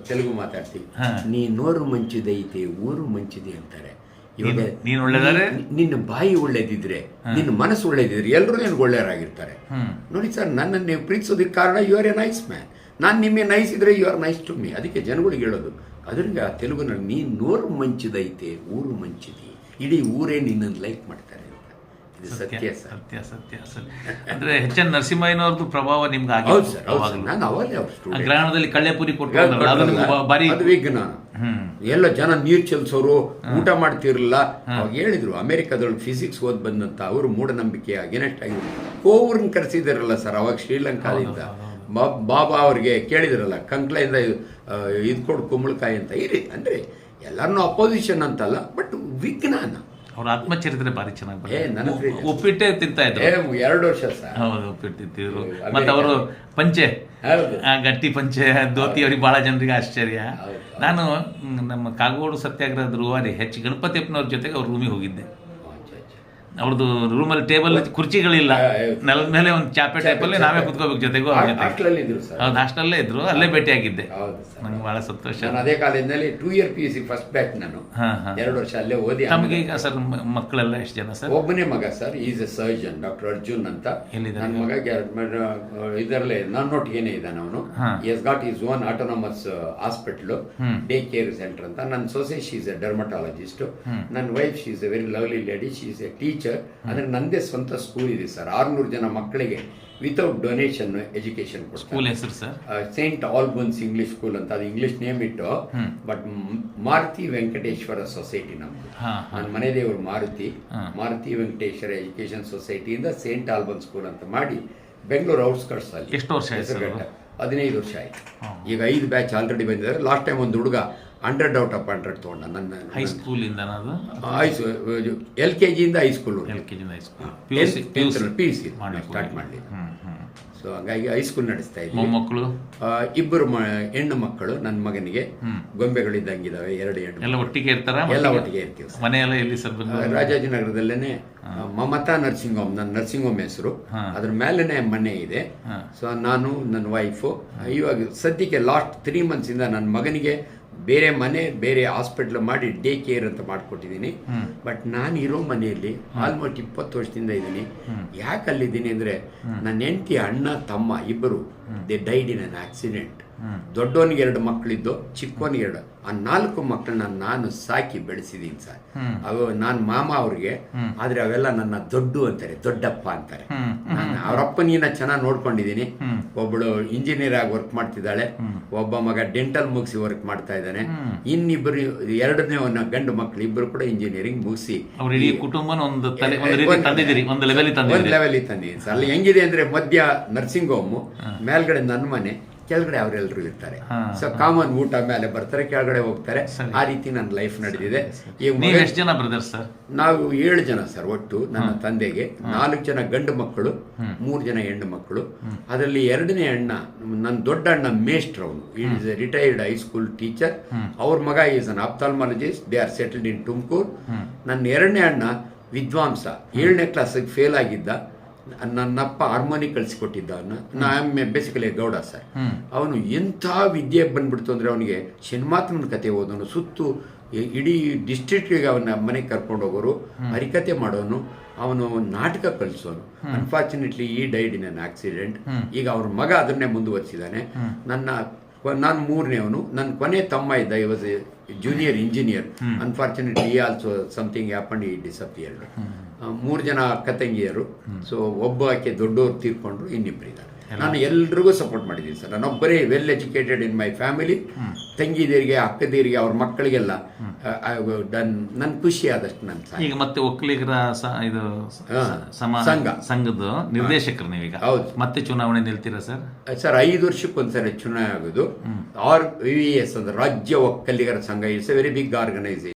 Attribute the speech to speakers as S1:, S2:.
S1: ತೆಲುಗು ಮಾತಾಡ್ತೀವಿ. ನೀ ನೋರು ಮಂಚಿದೈತೆ ಊರು ಮಂಚಿದೆ ಅಂತಾರೆ. ಇವಾಗ
S2: ನೀನು- ನೀನು ಒಳ್ಳೆದಾದ್ರೆ?
S1: ನೀ- ನಿನ್ನ ಬಾಯಿ ಒಳ್ಳೇದಿದ್ರೆ ನಿನ್ನ ಮನಸ್ಸು ಒಳ್ಳೇದಿದ್ರೆ ಎಲ್ಲರೂ ನಿನ್ಗೆ ಒಳ್ಳೆಯವರಾಗಿರ್ತಾರೆ ನೋಡಿ ಸರ್ ನನ್ನನ್ನು ನೀವು ಪ್ರೀತಿಸೋದಕ್ಕೆ ಕಾರಣ you are a nice man ನಾನು ನಿಮಗೆ ನೈಸ್ ಇದ್ರೆ you are nice to me ಅದಕ್ಕೆ ಜನಗಳಿಗೆ ಹೇಳೋದು ಅದರಿಂದ ತೆಲುಗುನಲ್ಲಿ ನೀ ನೋರು ಮಂಚಿದೈತೆ ಊರು ಮಂಚಿದಿ. ಇಡೀ ಊರೇ ನಿನ್ನನ್ನು ಲೈಕ್ ಮಾಡ್ತಾರೆ. ಸತ್ಯ
S2: ಸತ್ಯ ಸತ್ಯ ಅಂದ್ರೆ ಎಚ್ ಎನ್ ನರಸಿಂಹಯ್ಯನವ್ರದ್ದು ಪ್ರಭಾವ ನಿಮ್ಗೆ
S1: ಹೌದು ಸರ್ ಹೌದು
S2: ಆಗಿತ್ತು
S1: ಸರ್ ನಾನು ಅವಾಗಲೇ ಅವ್ರ
S2: ಆ
S1: ಸ್ಟೂಡೆಂಟ್
S2: ಗ್ರಹಣದಲ್ಲಿ ಕಳ್ಳೆಪುರಿ ಕೊಟ್ಟು ಬಂದ್ರಲ್ಲ, ಅದು ನಿಮ್ಗೆ ಭಾರಿ
S1: ಅದು ವಿಜ್ಞಾನ ಎಲ್ಲ ಜನ ನೀರ್ ಚೆಲ್ಸೋರು ಊಟ ಮಾಡ್ತಿರಲಿಲ್ಲ. ಅವಾಗ ಹೇಳಿದ್ರು ಅಮೆರಿಕದೊಳಗೆ ಫಿಸಿಕ್ಸ್ ಓದ್ ಬಂದಂತ ಅವರು ಮೂಢನಂಬಿಕೆ ಅಗೇನೆಸ್ಟ್ ಆಗಿದ್ರು ಕೋವ್ರನ್ನ ಕರೆಸಿದಿರಲ್ಲ ಸರ್ ಅವಾಗ ಶ್ರೀಲಂಕಾದಿಂದ. ಬಾಬಾ ಅವ್ರಿಗೆ ಕೇಳಿದ್ರಲ್ಲ ಕಂಕ್ಲೆಯಿಂದ ಇದು ಕೊಡು ಕುಂಬಳಕಾಯಿ ಅಂತ. ಇರಿ ಅಂದ್ರೆ ಎಲ್ಲರನ್ನೂ ಅಪೋಸಿಷನ್ ಅಂತಲ್ಲ ಬಟ್ ವಿಜ್ಞಾನ
S2: ಅವ್ರ ಆತ್ಮಚರಿತ್ರೆ ಭಾರಿ ಚೆನ್ನಾಗಿ
S1: ಬರ್ತದೆ
S2: ಉಪ್ಪಿಟ್ಟೆ ತಿಂತಾ ಇದ್ರು.
S1: ಎರಡು ವರ್ಷ
S2: ಹೌದು ಉಪ್ಪಿಟ್ಟು ತಿಂತಿದ್ರು. ಮತ್ತೆ ಅವರು ಪಂಚೆ. ಗಟ್ಟಿ ಪಂಚೆ ಧೋತಿ ಅವ್ರಿಗೆ ಬಹಳ ಜನರಿಗೆ ಆಶ್ಚರ್ಯ. ನಾನು ನಮ್ಮ ಕಾಗೋಡು ಸತ್ಯಾಗ್ರಹದ ರೂವಾರಿ ಹೆಚ್ ಗಣಪತಿಯಪ್ಪನವ್ರ ಜೊತೆಗೆ ಅವ್ರ ರೂಮಿಗೆ ಹೋಗಿದ್ದೆ. ಅವ್ರದ್ದು ರೂಮಲ್ಲಿ ಟೇಬಲ್ ಕುರ್ಚಿಗಳಿಲ್ಲ. ನೆಲದ ಮೇಲೆ ಒಂದು ಚಾಪೆ ಟೈಪಲ್ಲಿ ನಾವೇ ಕುತ್ಕೋಬೇಕು ಜೊತೆಗೂ ಅವ್ರ ಜೊತೆಗೆ
S1: ಹಾಸ್ಟೆಲಲ್ಲಿ ಇದ್ರು ಸರ್.
S2: ಹೌದು ಹಾಸ್ಟೆಲ್ಲೇ ಇದ್ರು. ಅಲ್ಲೇ ಭೇಟಿಯಾಗಿದ್ದೆ.
S1: ಹೌದು ಸರ್.
S2: ನಂಗೆ ಬಹಳ ಸಂತೋಷ.
S1: ನಾನು ಅದೇ ಕಾಲೇಜಿನಲ್ಲಿ two year P U C first batch ನಾನು.
S2: ಹಾ ಹಾ.
S1: ಎರಡು ವರ್ಷ ಅಲ್ಲೇ ಓದಿ
S2: ತಮಗೆ ಈಗ ಸರ್ ಮ- ಮಕ್ಕಳೆಲ್ಲ ಎಷ್ಟು ಜನ ಸರ್?
S1: ಒಬ್ಬನೇ ಮಗ sir. Is a surgeon doctor Arjun ಅಂತ? ನನ್ನ ಮಗ ಇದರಲ್ಲೇ ನನ್ನೊಟ್ಟಿಗೇನೆ ಇದ್ದಾನೆ ಅವನು.
S2: ಹಾ.
S1: Yes got his own autonomous hospital
S2: hmm.
S1: Day care centre ಅಂತ. ನನ್ನ ಸೊಸೆ ಶೀಸ್ ಎ ಡರ್ಮಟಾಲಜಿಸ್ಟ್ ನನ್ನ wife she's a very lovely lady she's a teacher ಅಂದ್ರೆ ನಂದೇ ಸ್ವಂತ ಸ್ಕೂಲ್ ಇದೆ ಸರ್ ಆರ್ನೂರು ಜನ ಮಕ್ಕಳಿಗೆ ವಿತೌಟ್ ಡೊನೇಷನ್ ಎಜುಕೇಶನ್ ಕೊಡ್ತಾರೆ.
S2: ಸ್ಕೂಲ್ ಹೆಸರು sir
S1: saint Albans English school ಅಂತ ಅದು ಇಂಗ್ಲಿಷ್ ನೇಮ್ ಇಟ್ಟು ಬಟ್ ಮಾರುತಿ ವೆಂಕಟೇಶ್ವರ ಸೊಸೈಟಿ ನಮ್ದು. ನನ್ನ ಮನೆ ದೇವರು ಮಾರುತಿ. ಮಾರುತಿ ವೆಂಕಟೇಶ್ವರ ಎಜುಕೇಶನ್ ಸೊಸೈಟಿಯಿಂದ ಸೇಂಟ್ ಆಲ್ಬನ್ ಸ್ಕೂಲ್ ಅಂತ ಮಾಡಿ ಬೆಂಗಳೂರು ಔಟ್ಸ್ಕರ್ಟ್ಸ್ ಅಲ್ಲಿ.
S2: ಎಷ್ಟು ವರ್ಷ.
S1: ಹದಿನೈದು ವರ್ಷ ಆಯ್ತು. ಈಗ ಐದು ಬ್ಯಾಚ್ ಆಲ್ರೆಡಿ ಬಂದಿದ್ದಾರೆ. ಲಾಸ್ಟ್ ಟೈಮ್ ಒಂದು ಹುಡುಗ ಹಂಡ್ರೆಡ್ ಡೌಟ್ ಆಫ್ ಹಂಡ್ರೆಡ್ ತೊಗೊಂಡ ನನ್ನ
S2: ಹೈಸ್ಕೂಲಿಂದ ಅದು?
S1: ಎಲ್ ಕೆ ಜಿಯಿಂದ high school
S2: L K ಜಿಯಿಂದ high school P U C
S1: start
S2: ಮಾಡಿ
S1: ಸೊ ಹಂಗಾಗಿ ಹೈಸ್ಕೂಲ್ ನಡೆಸ್ತಾ ಇದ್ವಿ.
S2: ಮೊಮ್ಮಕ್ಕಳು?
S1: ಆ, ಇಬ್ಬರು ಹೆಣ್ಣು ಮಕ್ಕಳು ನನ್ನ ಮಗನಿಗೆ. ಗೊಂಬೆಗಳಿದ್ದಂಗಿದಾವೆ ಎರಡು ಹೆಣ್ಣು
S2: ಎಲ್ಲ ಒಟ್ಟಿಗೆ ಇರ್ತಾರ?
S1: ಎಲ್ಲ ಒಟ್ಟಿಗೆ ಇರ್ತೀವಿ.
S2: ಮನೆಯೆಲ್ಲ ಎಲ್ಲಿ ಸರ್
S1: ರಾಜಾಜಿನಗರದಲ್ಲೇನೆ ಮಮತಾ ನರ್ಸಿಂಗ್ ಹೋಮ್ ನನ್ನ ನರ್ಸಿಂಗ್ ಹೋಮ್ ಹೆಸರು. ಅದ್ರ ಮೇಲೆನೆ ಮನೆ ಇದೆ. ಸೊ ನಾನು ನನ್ನ ವೈಫು ಇವಾಗ ಸದ್ಯಕ್ಕೆ ಲಾಸ್ಟ್ ತ್ರೀ ಮಂತ್ಸ್ ಇಂದ ನನ್ನ ಮಗನಿಗೆ ಬೇರೆ ಮನೆ ಬೇರೆ ಹಾಸ್ಪಿಟ್ಲ್ ಮಾಡಿ ಡೇ ಕೇರ್ ಅಂತ ಮಾಡಿಕೊಟ್ಟಿದ್ದೀನಿ. ಬಟ್ ನಾನು ಇರೋ ಮನೆಯಲ್ಲಿ ಆಲ್ಮೋಸ್ಟ್ ಇಪ್ಪತ್ತು ವರ್ಷದಿಂದ ಇದ್ದೀನಿ. ಯಾಕೆ ಅಲ್ಲಿದ್ದೀನಿ ಅಂದ್ರೆ ನನ್ನ ಹೆಂಡತಿ ಅಣ್ಣ ತಮ್ಮ ಇಬ್ಬರು they died in an accident. ದೊಡ್ಡವನಿಗೆ ಎರಡು ಮಕ್ಕಳಿದ್ದು ಚಿಕ್ಕವನಿಗೆ ಎರಡು. ಆ ನಾಲ್ಕು ಮಕ್ಕಳನ್ನ ನಾನು ಸಾಕಿ ಬೆಳೆಸಿದ್ದೀನಿ ಸರ್. ಅವು ನಾನು ಮಾಮ ಅವ್ರಿಗೆ ಆದರೆ ಅವೆಲ್ಲ ನನ್ನ ದೊಡ್ಡ ಅಂತಾರೆ ದೊಡ್ಡಪ್ಪ ಅಂತಾರೆ. ನಾನು ಅವರಪ್ಪನಿನ ಚೆನ್ನಾಗಿ ನೋಡ್ಕೊಂಡಿದ್ದೀನಿ. ಒಬ್ಬಳು ಇಂಜಿನಿಯರ್ ಆಗಿ ವರ್ಕ್ ಮಾಡ್ತಿದ್ದಾಳೆ. ಒಬ್ಬ ಮಗ ಡೆಂಟಲ್ ಮುಗಿಸಿ ವರ್ಕ್ ಮಾಡ್ತಾ ಇದ್ದಾನೆ. ಇನ್ನಿಬ್ಬರು ಎರಡನೇ ಒಂದು ಗಂಡು ಮಕ್ಕಳು ಇಬ್ಬರು ಕೂಡ ಇಂಜಿನಿಯರಿಂಗ್ ಮುಗಿಸಿ.
S2: ಒಂದು ಲೆವೆಲ್
S1: ತಂದಿದ್ದೀನಿ. ಅಲ್ಲಿ ಹೆಂಗಿದೆ ಅಂದ್ರೆ ಮಧ್ಯ ನರ್ಸಿಂಗ್ ಹೋಮ್ ಮೇಲ್ಗಡೆ ನನ್ನ ಮನೆ ಕೆಳಗಡೆ ಅವರೆಲ್ಲರೂ ಇರ್ತಾರೆ. ಸೊ ಕಾಮನ್ ಊಟ ಮೇಲೆ ಬರ್ತಾರೆ ಕೆಳಗಡೆ ಹೋಗ್ತಾರೆ. ಆ ರೀತಿ ನನ್ನ ಲೈಫ್ ನಡೆದಿದೆ.
S2: ಎಷ್ಟು ಜನ ಸರ್
S1: ನಾವು ಏಳು ಜನ ಸರ್ ಒಟ್ಟು ನನ್ನ ತಂದೆಗೆ. ನಾಲ್ಕು ಜನ ಗಂಡು ಮಕ್ಕಳು ಮೂರು ಜನ ಹೆಣ್ಣು ಮಕ್ಕಳು. ಅದರಲ್ಲಿ ಎರಡನೇ ಅಣ್ಣ ನನ್ನ ದೊಡ್ಡ ಅಣ್ಣ ಮೇಸ್ಟ್ರ್ ಅವನು. Is a retired high school teacher ಅವ್ರ ಮಗ is an ophthalmologist they are settled in Tumakuru ನನ್ನ ಎರಡನೇ ಅಣ್ಣ ವಿದ್ವಾಂಸ. ಏಳನೇ ಕ್ಲಾಸಿಗೆ ಫೇಲ್ ಆಗಿದ್ದ. ನನ್ನಪ್ಪ ಹಾರ್ಮೋನಿ ಕಳಿಸಿಕೊಟ್ಟಿದ್ದ ನಾ ಬೇಸಿಕಲಿ ಗೌಡ ಸರ್. ಅವನು ಎಂಥ ವಿದ್ಯೆ ಬಂದ್ಬಿಡ್ತು ಅಂದ್ರೆ ಅವನಿಗೆ ಶನಿಮಾತ್ಮನ ಕತೆ ಓದೋನು ಸುತ್ತು ಇಡೀ ಡಿಸ್ಟ್ರಿಕ್ಟಿಗೆ ಅವನ ಮನೆಗೆ ಕರ್ಕೊಂಡು ಹೋಗೋರು ಹರಿಕತೆ ಮಾಡೋನು ಅವನು ನಾಟಕ ಕಲಿಸೋನು. Unfortunately he died in an accident ಈಗ ಅವ್ರ ಮಗ ಅದನ್ನೇ ಮುಂದುವರಿಸಿದ್ದಾನೆ ನನ್ನ ನಾನು ಮೂರನೇವನು ನನ್ನ ಕೊನೆ ತಮ್ಮ ಇದ್ದ I was junior engineer unfortunately also something happen he disappeared ಮೂರು ಜನ ಅಕ್ಕ ತಂಗಿಯರು. ಸೊ ಒಬ್ಬ ಆಕೆ ದೊಡ್ಡವ್ರು ತೀರ್ಕೊಂಡ್ರು ಇನ್ನಿಬ್ರು ಇದ್ದಾರೆ. ನಾನು ಎಲ್ರಿಗೂ ಸಪೋರ್ಟ್ ಮಾಡಿದ್ದೀನಿ sir. ನಾನೊಬ್ಬರೇ well educated in my family ತಂಗಿದೀರಿಗೆ ಅಕ್ಕದೀರಿಗೆ ಅವ್ರ ಮಕ್ಕಳಿಗೆಲ್ಲ ನನ್ನ ನನ್ ಖುಷಿ ಆದಷ್ಟು ನನ್ನ
S2: ಈಗ ಮತ್ತೆ ಒಕ್ಕಲಿಗರ ಇದು
S1: ಸಂಘ.
S2: ಸಂಘದ ನಿರ್ದೇಶಕರು ನೀವೀಗ.
S1: ಹೌದು.
S2: ಮತ್ತೆ ಚುನಾವಣೆ ನಿಲ್ತೀರಾ ಸರ್?
S1: ಸರ್ ಐದು ವರ್ಷಕ್ಕೊಂದ್ಸರಿ ಚುನಾವಣೆ ಆಗೋದು. ಆರ್ ವಿ ಎಸ್ ಅಂದ್ರೆ ರಾಜ್ಯ ಒಕ್ಕಲಿಗರ ಸಂಘ. It's a very big organisation